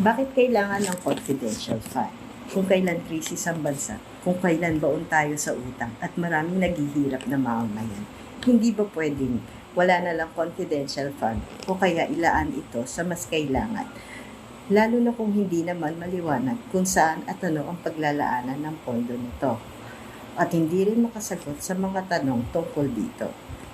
Bakit kailangan ng confidential fund? Kung kailan krisis ang bansa, kung kailan baon tayo sa utang at maraming naghihirap na mamamayan, hindi ba pwedeng wala na lang confidential fund o kaya ilaan ito sa mas kailangan? Lalo na kung hindi naman maliwanag kung saan at ano ang paglalaanan ng pondo nito. At hindi rin makasagot sa mga tanong tungkol dito.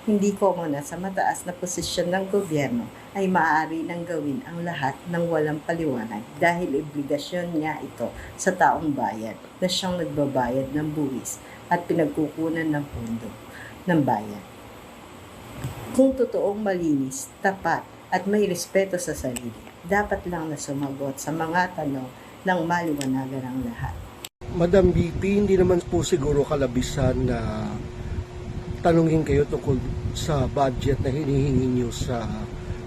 Hindi ko muna sa mataas na posisyon ng gobyerno ay maaari nang gawin ang lahat ng walang paliwanag dahil obligasyon niya ito sa taong bayan na siyang nagbabayad ng buwis at pinagkukunan ng pondo ng bayan. Kung totoong malinis, tapat at may respeto sa sarili, dapat lang na sumagot sa mga tanong ng maliwanagan ang lahat. Madam BP, hindi naman po siguro kalabisan na tanungin kayo tungkol sa budget na hinihingi niyo sa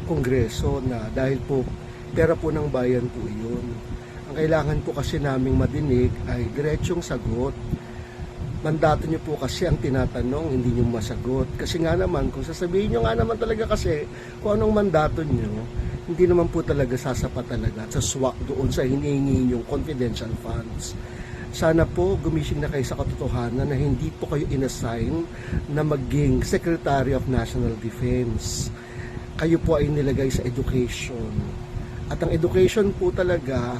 Kongreso na dahil po pera po ng bayan po yun. Ang kailangan po kasi naming madinig ay diretsong sagot. Mandato niyo po kasi ang tinatanong, hindi niyo masagot. Kasi nga naman, kung sasabihin niyo nga naman talaga kasi kung anong mandato niyo, hindi naman po talaga sasapat talaga sa swak doon sa hinihingi yung confidential funds sana po gumising na kayo sa katotohanan na hindi po kayo inassign na maging Secretary of National Defense. Kayo po ay nilagay sa education. At ang education po talaga,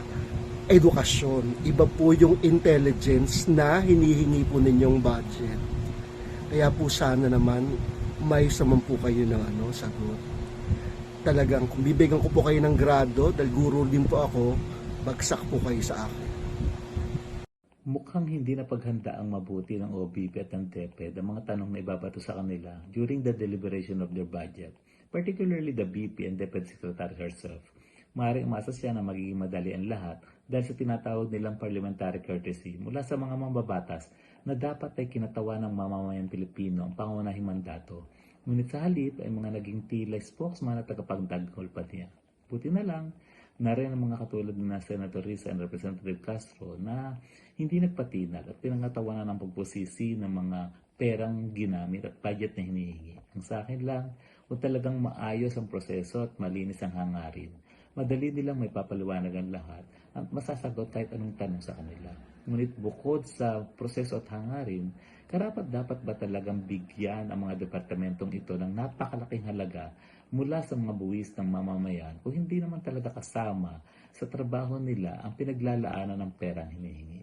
edukasyon. Iba po yung intelligence na hinihingi po ninyong budget. Kaya po sana naman may saman po kayo ng ano, sagot. Talagang kung bibigyan ko po kayo ng grado, dahil guro din po ako, bagsak po kayo sa akin. Mukhang hindi na paghanda ang mabuti ng OBP at ng DepEd ang mga tanong na ibabato sa kanila during the deliberation of their budget, particularly the BP and DepEd Secretary herself. Maaaring umasa siya na magiging madali ang lahat dahil sa tinatawag nilang parliamentary courtesy mula sa mga mambabatas na dapat ay kinatawa ng mamamayang Pilipino ang pangunahing mandato. Ngunit sa halip ay mga naging tila spokesman at tagapagdagkol pa niya. Buti na lang, Narin ang mga katulad na Senator Risa and Representative Castro na hindi nagpatinag at pinangatawanan ng pagpusisi ng mga perang ginamit at budget na hinihingi. Ang sa akin lang, kung talagang maayos ang proseso at malinis ang hangarin, madali nilang may papaliwanag ang lahat at masasagot kahit anong tanong sa kanila. Ngunit bukod sa proseso at hangarin, karapat dapat ba talagang bigyan ang mga departamentong ito ng napakalaking halaga mula sa mga buwis ng mamamayan kung hindi naman talaga kasama sa trabaho nila ang pinaglalaanan ng perang hinihingi.